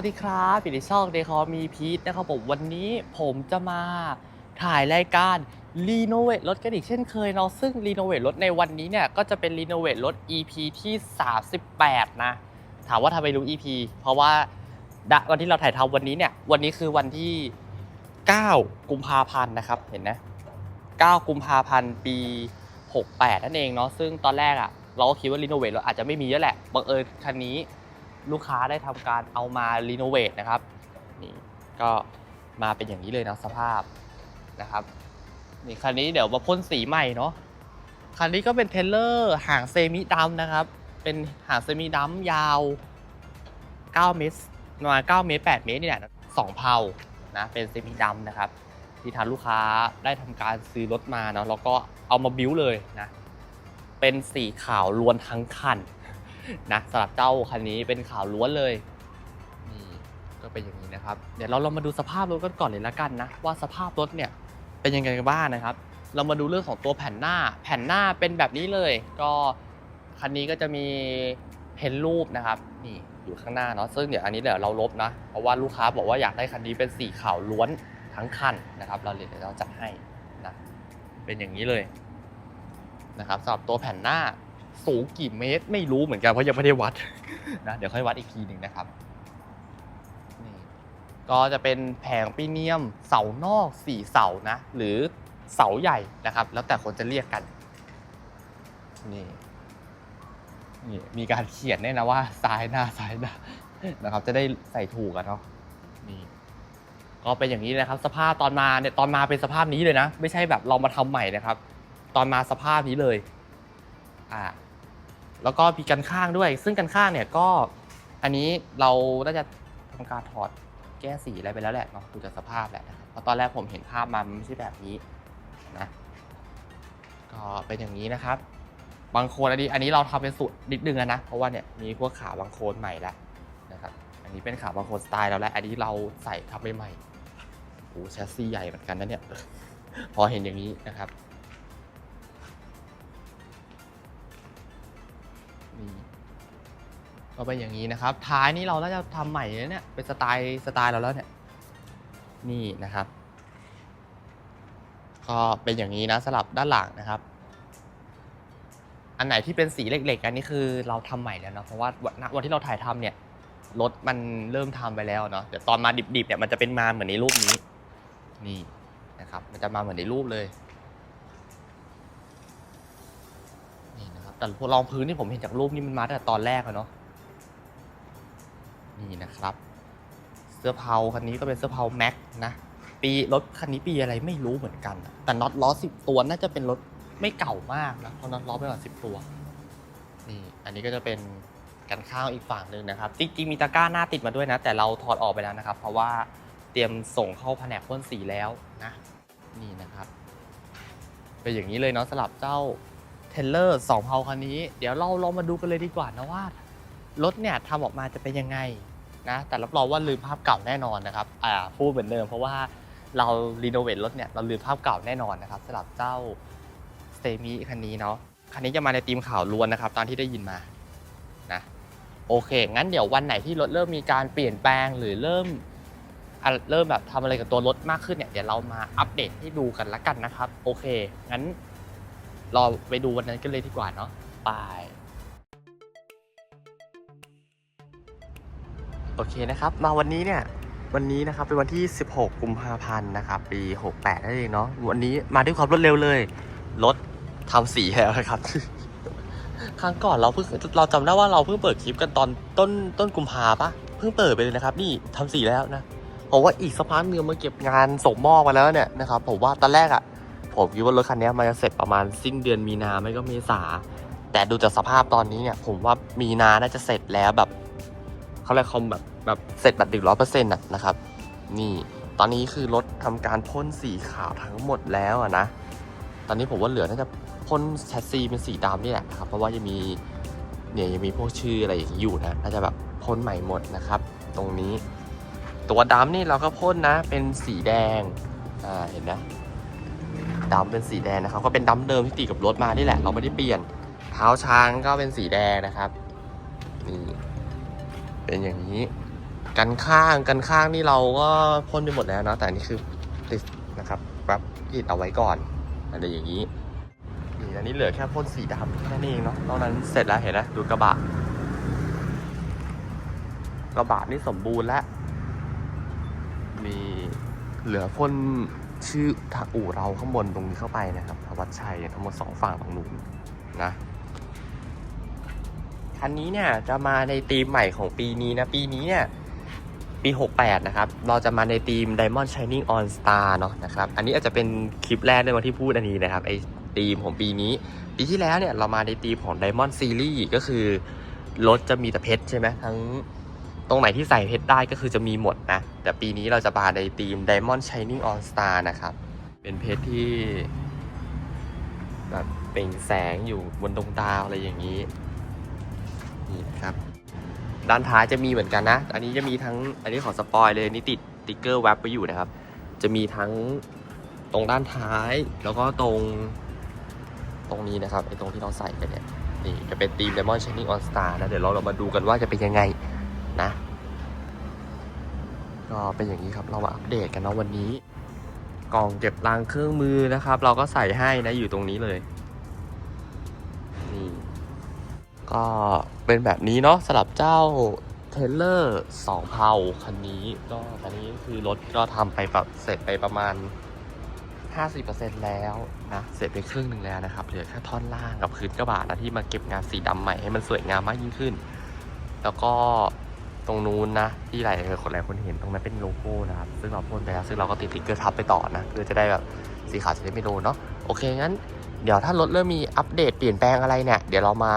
วัสดีครับปิติช่องเดคอมีพีทนะครับผมวันนี้ผมจะมาถ่ายรายการรีโนเวทรถกันอีกเช่นเคยเนาะซึ่งรีโนเวทรถในวันนี้เนี่ยก็จะเป็นรีโนเวทรถ EP ที่ 38 นะ ถามว่าทำไมรู้ EP เพราะว่าดะวันที่เราถ่ายทำวันนี้เนี่ยวันนี้คือวันที่ 9 กุมภาพันธ์นะครับเห็นนะ 9 กุมภาพันธ์ปี 68 นั่นเองเนาะซึ่งตอนแรกอะ่ะเราก็คิดว่ารีโนเวทราอาจจะไม่มีแล้วแหละบังเอิญคันนี้ ลูกค้าได้ทำการเอามารีโนเวทนะครับนี่ก็มาเป็นอย่างนี้เลยนะสภาพนะครับนี่คันนี้เดี๋ยวมาพ่นสีใหม่เนาะคันนี้ก็เป็นเทเลอร์หางเซมิดำนะครับ เป็นหางเซมิดำยาว 9 เมตรประมาณ9เมตร 8 เมตรนี่แหละสองเพานะเป็นเซมิดำนะครับ ที่ทางลูกค้าได้ทำการซื้อรถมาเนาะแล้วก็เอามาบิ้วเลยนะ เป็นสีขาวล้วนทั้งคัน นะสำหรับเจ้าคันนี้เป็นขาวล้วนเลยนี่ก็เป็นอย่างนี้นะครับ เดี๋ยวเราลองมาดูสภาพรถกันก่อนเลยละกันนะว่าสภาพรถเนี่ยเป็นยังไงกันบ้างนะครับ เรามาดูเรื่องของตัวแผ่นหน้า แผ่นหน้าเป็นแบบนี้เลย ก็คันนี้ก็จะมีเพ้นรูปนะครับนี่อยู่ข้างหน้าเนาะซึ่งเดี๋ยวอันนี้เดี๋ยวเราลบนะเพราะว่าลูกค้าบอกว่าอยากได้คันนี้เป็นสีขาวล้วนทั้งคันนะครับ เราเดี๋ยวเราจัดให้นะเป็นอย่างนี้เลยนะครับสำหรับตัวแผ่นหน้า สูงกี่เมตร ไม่รู้เหมือนกันเพราะยังไม่ได้วัดนะเดี๋ยวค่อยวัดอีกทีหนึ่งนะครับนี่ก็จะเป็นแผงปีเนียมเสานอกสี่เสานะ หรือเสาใหญ่นะครับ แล้วแต่คนจะเรียกกันนี่นี่มีการเขียนเนี่ยนะว่าซ้ายหน้าซ้ายหน้านะครับ จะได้ใส่ถูกกันเนาะนี่ก็เป็นอย่างนี้นะครับ สภาพตอนมาเนี่ยตอนมาเป็นสภาพนี้เลยนะ ไม่ใช่แบบเรามาทำใหม่นะครับ ตอนมาสภาพนี้เลย อ่า แล้วก็มีกันข้างด้วย ซึ่งกันข้างเนี่ยก็อันนี้เราน่าจะทำการถอดแก้สีอะไรไปแล้วแหละเนาะดูจากสภาพแหละครับเพราะตอนแรกผมเห็นภาพมามันไม่ใช่แบบนี้นะก็เป็นอย่างนี้นะครับ บางโคนอันนี้อันนี้เราทำเป็นสูตรนิดนึงแล้วนะเพราะว่าเนี่ยมีพวกขาบางโคนใหม่แล้วนะครับอันนี้เป็นขาบางโคนสไตล์เราแล้ว อันนี้เราใส่ทับใหม่ๆโอ้แชสซี่ใหญ่เหมือนกันนะเนี่ยพอเห็นอย่างนี้นะครับ ก็เป็นอย่างนี้นะครับ ท้ายนี้เราน่าจะทำใหม่เลยเนี่ยเป็นสไตล์สไตล์เราแล้วเนี่ยนี่นะครับ ก็เป็นอย่างนี้นะสลับด้านหลังนะครับ อันไหนที่เป็นสีเหล็กๆอันนี้คือเราทำใหม่แล้วเนาะเพราะว่าวันที่เราถ่ายทำเนี่ยรถมันเริ่มทำไปแล้วเนาะเดี๋ยวตอนมาดิบๆเนี่ยมันจะเป็นมาเหมือนในรูปนี้ นี่นะครับ มันจะมาเหมือนในรูปเลยนี่นะครับแต่พวกรองพื้นที่ผมเห็นจากรูปนี่มันมาตั้งแต่ตอนแรกอะเนาะ นะครับ เสื้อเผาคันนี้ก็เป็นเสื้อเผาแม็กนะปีรถคันนี้ปีอะไรไม่รู้เหมือนกัน แต่น็อตล้อสิบตัวน่าจะเป็นรถไม่เก่ามากนะเพราะน็อตล้อไปกว่าสิบตัวนี่อันนี้ก็จะเป็นกันข้าวอีกฝั่งหนึ่งนะครับจริงๆมีตะกร้าหน้าติดมาด้วยนะ แต่เราถอดออกไปแล้วนะครับ เพราะว่าเตรียมส่งเข้าแผนกพ่นสีแล้วนะนี่นะครับเป็นอย่างนี้เลยเนาะสลับเจ้าเทเลอร์สองเพาคันนี้ เดี๋ยวเราลองมาดูกันเลยดีกว่านะว่า รถเนี่ยทำออกมาจะเป็นยังไง นะแต่รับรองว่าลืมภาพเก่าแน่นอนนะครับอ่าพูดเหมือนเดิมเพราะว่าเรารีโนเวทรถเนี่ยเราลืมภาพเก่าแน่นอนนะครับสำหรับเจ้าสเตมิคันนี้เนาะคันนี้จะมาในธีมข่าวล้วนนะครับตามที่ได้ยินมานะโอเค งั้นเดี๋ยววันไหนที่รถเริ่มมีการเปลี่ยนแปลงหรือเริ่มเริ่มแบบทำอะไรกับตัวรถมากขึ้นเนี่ยเดี๋ยวเรามาอัปเดตให้ดูกันละกันนะครับ โอเค งั้นรอไปดูวันนั้นกันเลยดีกว่าเนาะไป โอเคนะครับ มาวันนี้เนี่ยวันนี้นะครับเป็นวันที่ 16 กุมภาพันธ์นะครับปี 68นั่นเองเนาะวันนี้มาด้วยความรวดเร็วเลยรถทำสีแล้วนะครับ ครั้งก่อนเราเพิ่งเราจำได้ว่าเราเพิ่งเปิดคลิปกันตอนต้นต้นกุมภาปะเพิ่งเปิดไปเลยนะครับ นี่ทำสีแล้วนะผมว่าอีกสักพักเนื้อมาเก็บงานส่งมอบมาแล้วเนี่ยนะครับผมว่าตอนแรกอะผมคิดว่ารถคันนี้มันจะเสร็จประมาณสิ้นเดือนมีนาไม่ก็เมษาแต่ดูจากสภาพตอนนี้เนี่ย ผมว่ามีนาน่าจะเสร็จแล้วแบบ เขาเรียกคอมแบบแบบเสร็จแบบหนึ่งร้อยเปอร์เซ็นต์นะครับ นี่ตอนนี้คือรถทำการพ่นสีขาวทั้งหมดแล้วอะนะ ตอนนี้ผมว่าเหลือน่าจะพ่นแชสซีเป็นสีดำนี่แหละครับ เพราะว่ายังมีเนี่ยยังมีพวกชื่ออะไรอย่างนี้อยู่นะน่าจะแบบพ่นใหม่หมดนะครับ ตรงนี้ ตัวดำนี่เราก็พ่นนะ เป็นสีแดงอ่าเห็นไหมดำเป็นสีแดงนะครับ ก็เป็นดำเดิมที่ติดกับรถมานี่แหละ เราไม่ได้เปลี่ยน เท้าช้างก็เป็นสีแดงนะครับนี่ เป็นอย่างนี้ กันข้างกันข้างนี่เราก็พ่นไปหมดแล้วเนาะแต่นี่คือติดนะครับแบบติดเอาไว้ก่อนอะไรอย่างนี้นี่อันนี้เหลือแค่พ่นสีดำแค่นั้นเองเนาะตอนนั้นเสร็จแล้วเห็นนะดูกระบะกระบะนี่สมบูรณ์แล้วมีเหลือพ่นชื่อทางอู่เราข้างบนตรงนี้เข้าไปนะครับวัดชัยทั้งหมดสองฝั่งตรงนู้นนะ คันนี้เนี่ยจะมาในธีมใหม่ของปีนี้นะ ปีนี้เนี่ยปี 68 นะครับ เราจะมาในธีม Diamond Shining On Star เนาะนะครับ อันนี้อาจจะเป็นคลิปแรกในวันที่พูดอันนี้นะครับไอธีมของปีนี้ ปีที่แล้วเนี่ยเรามาในธีมของ Diamond Series ก็คือรถจะมีแต่เพชรใช่ไหมทั้งตรงไหนที่ใส่เพชรได้ก็คือจะมีหมดนะ แต่ปีนี้เราจะมาในธีม Diamond Shining On Star นะครับ เป็นเพชรที่แบบเปล่งแสงอยู่บนดวงดาวอะไรอย่างนี้ นี่ครับ ด้านท้ายจะมีเหมือนกันนะ อันนี้จะมีทั้ง อันนี้ขอสปอยเลยนี่ติดติ๊กเกอร์แวบไว้อยู่นะครับ จะมีทั้งตรงด้านท้าย แล้วก็ตรงตรงนี้นะครับไอ้ตรงที่เราใส่กันเนี่ย นี่จะเป็นทีม Diamond Shining On Star นะ เดี๋ยวเราเรามาดูกันว่าจะเป็นยังไงนะ ก็เป็นอย่างนี้ครับ เรามาอัปเดตกันเนาะวันนี้ กล่องเก็บรางเครื่องมือนะครับ เราก็ใส่ให้นะอยู่ตรงนี้เลย ก็เป็นแบบนี้เนาะสำหรับเจ้าเทเลอร์สองเผาคันนี้ก็คันนี้คือรถก็ทำไปแบบเสร็จไปประมาณ 50%แล้วนะเสร็จไปครึ่งหนึ่งแล้วนะครับเหลือแค่ท่อนล่างกับพื้นกระบะนะที่มาเก็บงานสีดำใหม่ให้มันสวยงามมากยิ่งขึ้น แล้วก็ตรงนู้นนะที่หลายคนหลายคนเห็นตรงนั้นเป็นโลโก้นะครับซึ่งเราพ่นไปแล้วซึ่งเราก็ติดติ๊กเกอร์ทับไปต่อนะเพื่อจะได้แบบสีขาวจะได้ไม่โดนเนาะโอเคงั้น เดี๋ยวถ้ารถเริ่มมีอัปเดตเปลี่ยนแปลงอะไรเนี่ยเดี๋ยวเรามา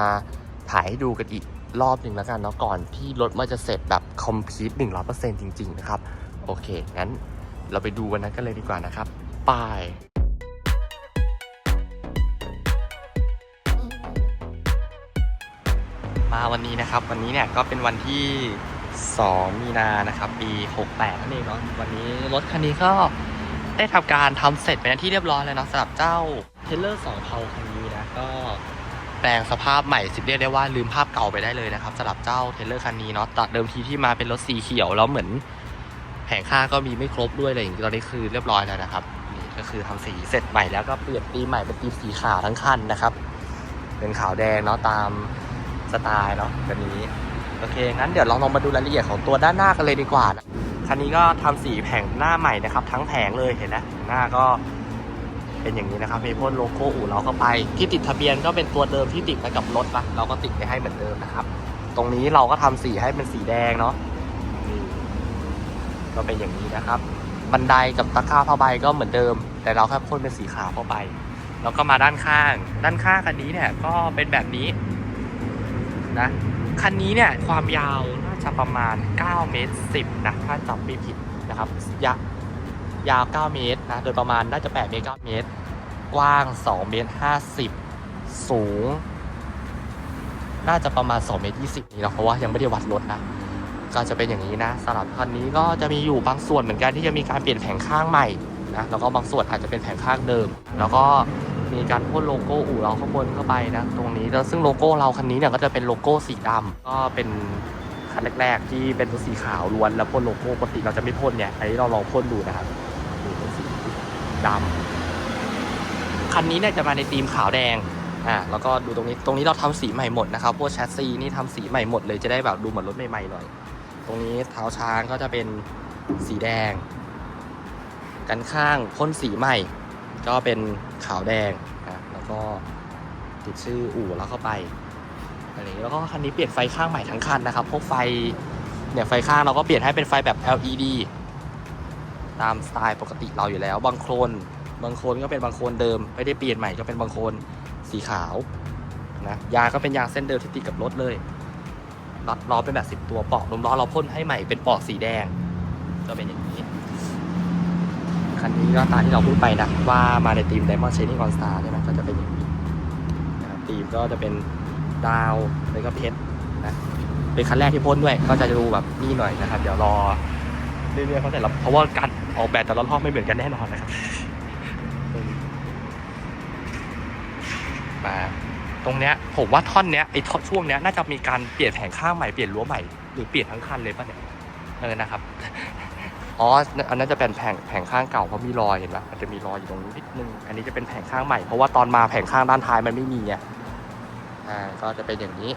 ถ่ายให้ดูกันอีกรอบหนึ่งแล้วกันเนาะก่อนที่รถมันจะเสร็จแบบคอมพลีทหนึ่งร้อยเปอร์เซ็นต์จริง ๆ นะครับ โอเค งั้นเราไปดูวันนั้นกันเลยดีกว่านะครับไปมาวันนี้นะครับ วันนี้เนี่ยก็เป็นวันที่ 2 มีนานะครับ ปี 68นั่นเองเนาะวันนี้รถคันนี้ก็ได้ทำการทำเสร็จเป็นที่เรียบร้อยแล้วเนาะสำหรับเจ้าเทเลอร์สองเผาคันนี้นะก็ แปลงสภาพใหม่สิเรียกได้ว่าลืมภาพเก่าไปได้เลยนะครับสำหรับเจ้าเทเลอร์คันนี้เนาะตัดเดิมทีที่มาเป็นรถสีเขียวแล้วเหมือนแผงข้างก็มีไม่ครบด้วยอะไรอย่างนี้ตอนนี้คือเรียบร้อยแล้วนะครับนี่ก็คือทำสีเสร็จใหม่แล้วก็เปลี่ยนปีใหม่เป็นปีสีขาวทั้งคันนะครับเป็นขาวแดงเนาะตามสไตล์เนาะคันนี้โอเคงั้นเดี๋ยวเราลองมาดูรายละเอียดของตัวด้านหน้ากันเลยดีกว่านะคันนี้ก็ทำสีแผงหน้าใหม่นะครับ ทั้งแผงเลยเห็นนะหน้าก็ เป็นอย่างนี้นะครับมีพ่นโลโก้อู่เราเข้าไป ที่ติดทะเบียนก็เป็นตัวเดิมที่ติดไปกับรถนะเราก็ติดไปให้เหมือนเดิมนะครับ ตรงนี้เราก็ทำสีให้เป็นสีแดงเนาะนี่ก็เป็นอย่างนี้นะครับ บันไดกับตะกร้าผ้าใบก็เหมือนเดิม แต่เราแค่พ่นเป็นสีขาวเข้าไป แล้วก็มาด้านข้าง ด้านข้างคันนี้เนี่ยก็เป็นแบบนี้นะคันนี้เนี่ยความยาวน่าจะประมาณ9เมตร10นะถ้าจำไม่ผิดนะครับยะ ยาว 9 เมตรนะ โดยประมาณน่าจะ 8 เมตร 9 เมตร กว้าง 2 เมตร 50 สูง น่าจะประมาณ 2 เมตร 20 นี่เนาะเพราะว่ายังไม่ได้วัดรถนะ ก็จะเป็นอย่างนี้นะสำหรับคันนี้ก็จะมีอยู่บางส่วนเหมือนกันที่จะมีการเปลี่ยนแผงข้างใหม่นะ แล้วก็บางส่วนอาจจะเป็นแผงข้างเดิม แล้วก็มีการพ่นโลโก้อู่เราข้างบนเข้าไปนะ ตรงนี้ แล้วซึ่งโลโก้เราคันนี้เนี่ยก็จะเป็นโลโก้สีดำก็เป็นคันแรก ๆ ที่เป็นสีขาวล้วนแล้วพ่นโลโก้ปกติเราจะไม่พ่นเนี่ยอันนี้เราลองพ่นดูนะครับ ดำคันนี้เนี่ยจะมาในธีมขาวแดงอ่าแล้วก็ดูตรงนี้ตรงนี้เราทำสีใหม่หมดนะครับพวกแชสซีนี่ทำสีใหม่หมดเลยจะได้แบบดูเหมือนรถใหม่ๆหน่อย ตรงนี้เท้าช้างก็จะเป็นสีแดง กันข้างพ่นสีใหม่ ก็เป็นขาวแดงนะแล้วก็ติดชื่ออู่แล้วเข้าไปอะไรอย่างนี้แล้วก็คันนี้เปลี่ยนไฟข้างใหม่ทั้งคันนะครับพวกไฟเนี่ยไฟข้างเราก็เปลี่ยนให้เป็นไฟแบบ LED ตามสไตล์ปกติเราอยู่แล้ว บางโคลนบางโคลนก็เป็นบางโคลนเดิม ไม่ได้เปลี่ยนใหม่ก็เป็นบางโคลนสีขาวนะยางก็เป็นยางเส้นเดิมที่ติดกับรถเลยน็อตล้อเป็นแบบสิบตัวปอกลมล้อเราพ่นให้ใหม่เป็นปอกสีแดง ก็เป็นอย่างนี้คันนี้ก็ตามที่เราพูดไปนะว่ามาในทีม Diamond Shining On Star ใช่ไหมก็จะเป็นอย่างนี้นะทีมก็จะเป็นดาวแล้วก็เพชรนะเป็นคันแรกที่พ่นด้วย ก็จะดูแบบนี่หน่อยนะครับ เดี๋ยวรอเรื่อยๆเพราแต่ละเพราะว่าการ ออกแบบแต่ละรอบไม่เหมือนกันแน่นอนนะครับมาตรงเนี้ยผมว่าท่อนเนี้ยไอ้ท่อนช่วงเนี้ยน่าจะมีการเปลี่ยนแผงข้างใหม่เปลี่ยนรั้วใหม่หรือเปลี่ยนทั้งคันเลยป่ะเนี่ยเออนะครับอ๋ออันนั้นจะเป็นแผงแผงข้างเก่าเพราะมีรอยเห็นไหมมันจะมีรอยอยู่ตรงนี้นิดนึงอันนี้จะเป็นแผงข้างใหม่เพราะว่าตอนมาแผงข้างด้านท้ายมันไม่มีไงอ่าก็จะเป็นอย่างนี้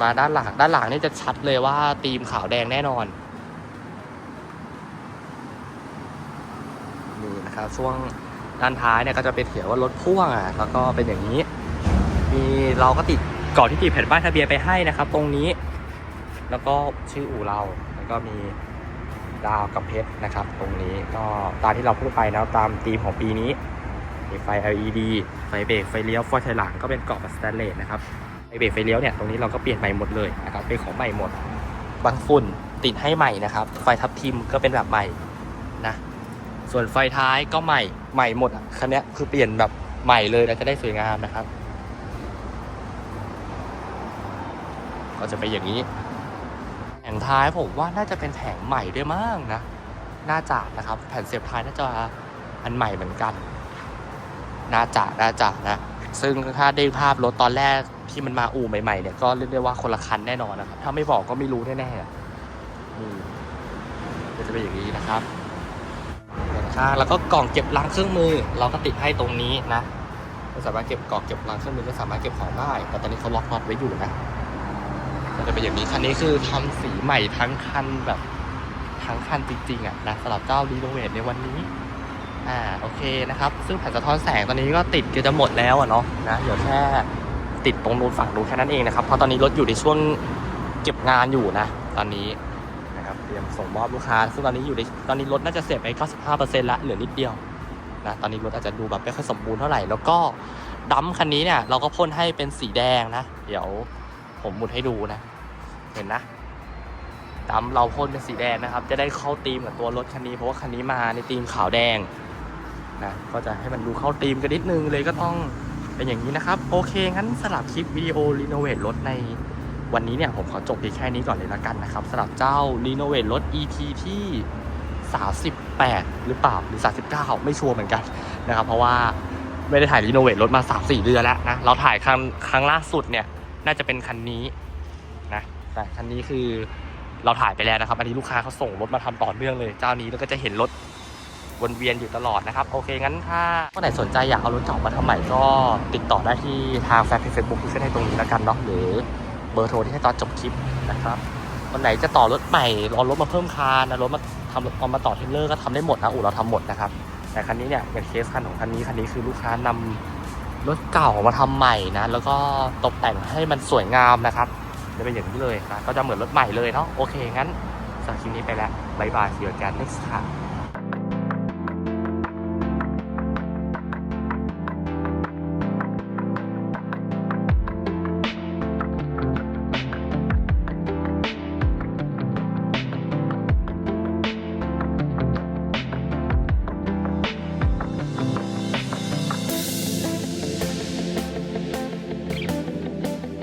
มาด้านหลังด้านหลังนี่จะชัดเลยว่าธีมขาวแดงแน่นอน นะครับช่วงด้านท้ายเนี่ยก็จะเป็นเขียนว่ารถพ่วงอะแล้วก็เป็นอย่างนี้ มีเราก็ติดก่อนที่ติดแผ่นป้ายทะเบียนไปให้นะครับ ตรงนี้ แล้วก็ชื่ออู่เราแล้วก็มีดาวกับเพชรนะครับ ตรงนี้ก็ตามที่เราพูดไปนะตามธีมของปีนี้มีไฟ LED ไฟเบรกไฟเลี้ยวไฟถอยหลังก็เป็นกรอบสแตนเลสนะครับไฟเบรกไฟเลี้ยวเนี่ยตรงนี้เราก็เปลี่ยนใหม่หมดเลยนะครับเป็นของใหม่หมดบางฝุ่นติดให้ใหม่นะครับ ไฟทับทิมก็เป็นแบบใหม่ ส่วนไฟท้ายก็ใหม่ใหม่หมดอะคันนี้คือเปลี่ยนแบบใหม่เลยแล้วจะได้สวยงามนะครับ ก็จะเป็นอย่างนี้ แผงท้ายผมว่าน่าจะเป็นแผงใหม่ด้วยมั้งนะ น่าจะนะครับ แผ่นเสียบท้ายน่าจะอันใหม่เหมือนกัน น่าจะน่าจะนะ ซึ่งถ้าได้ภาพรถตอนแรกที่มันมาอู่ใหม่ๆเนี่ยก็เรียกได้ว่าคนละคันแน่นอนนะครับ ถ้าไม่บอกก็ไม่รู้แน่ๆนี่ก็จะเป็นอย่างนี้นะครับ ด้าแล้วก็กล่องเก็บลังเครื่องมือ เราก็ติดให้ตรงนี้นะก็สามารถเก็บกล่องเก็บลังเครื่องมือก็สามารถเก็บของได้ แต่ตอนนี้เขาล็อกน็อตไว้อยู่นะก็จะเป็นอย่างนี้คันนี้คือทำสีใหม่ทั้งคันแบบทั้งคันจริงๆอะนะสำหรับเจ้ารีโนเวทในวันนี้อ่าโอเคนะครับ ซึ่งแผ่นสะท้อนแสงตอนนี้ก็ติดก็จะหมดแล้วอะเนาะนะเดี๋ยวแค่ติดตรงนู้นฝั่งนู้นแค่นั้นเองนะครับเพราะตอนนี้รถอยู่ในช่วงเก็บงานอยู่นะ ตอนนี้ นะครับ เตรียมส่งมอบลูกค้า ซึ่งตอนนี้อยู่ในตอนนี้รถน่าจะเสร็จไป 95%ละเหลือนิดเดียวนะตอนนี้รถอาจจะดูแบบไม่ค่อยสมบูรณ์เท่าไหร่ แล้วก็ดัมคันนี้เนี่ยเราก็พ่นให้เป็นสีแดงนะ เดี๋ยวผมหมุดให้ดูนะ เห็นนะดำเราพ่นเป็นสีแดงนะครับ จะได้เข้าธีมกับตัวรถคันนี้ เพราะว่าคันนี้มาในธีมขาวแดงนะก็จะให้มันดูเข้าธีมกันนิดนึงเลยก็ต้องเป็นอย่างนี้นะครับ โอเคงั้นสลับคลิปวิดีโอรีโนเวทรถใน วันนี้เนี่ยผมขอจบเพียงแค่นี้ก่อนเลยละกันนะครับสำหรับเจ้ารีโนเวทรถ EP ที่ 38 หรือเปล่าหรือ 39 ไม่ชัวร์เหมือนกันนะครับ เพราะว่าไม่ได้ถ่ายรีโนเวทรถมา 3-4 เดือนแล้วนะเราถ่ายครั้งครั้งล่าสุดเนี่ยน่าจะเป็นคันนี้นะแต่คันนี้คือเราถ่ายไปแล้วนะครับ อันนี้ลูกค้าเขาส่งรถมาทำต่อเนื่องเลย เจ้านี้แล้วก็จะเห็นรถวนเวียนอยู่ตลอดนะครับ โอเค งั้นถ้าคนไหนสนใจอยากเอารถเก่ามาทำใหม่ก็ติดต่อได้ที่ทางแฟนเพจเฟซบุ๊กที่ขึ้นให้ตรงนี้แล้วกันเนาะหรือ เบอร์โทรที่ให้ตอนจบคลิปนะครับคนไหนจะต่อรถใหม่รอรถมาเพิ่มคานนะรถมาทำเอามาต่อเทเลอร์ก็ทำได้หมดนะอู่เราทำหมดนะครับ แต่คันนี้เนี่ยเป็นเคสคันของคันนี้คันนี้คือลูกค้านำรถเก่ามาทำใหม่นะ แล้วก็ตกแต่งให้มันสวยงามนะครับจะเป็นอย่างนี้เลยนะก็จะเหมือนรถใหม่เลยเนาะโอเคงั้นสำหรับคลิปนี้ไปแล้วบายบายเจอกัน next time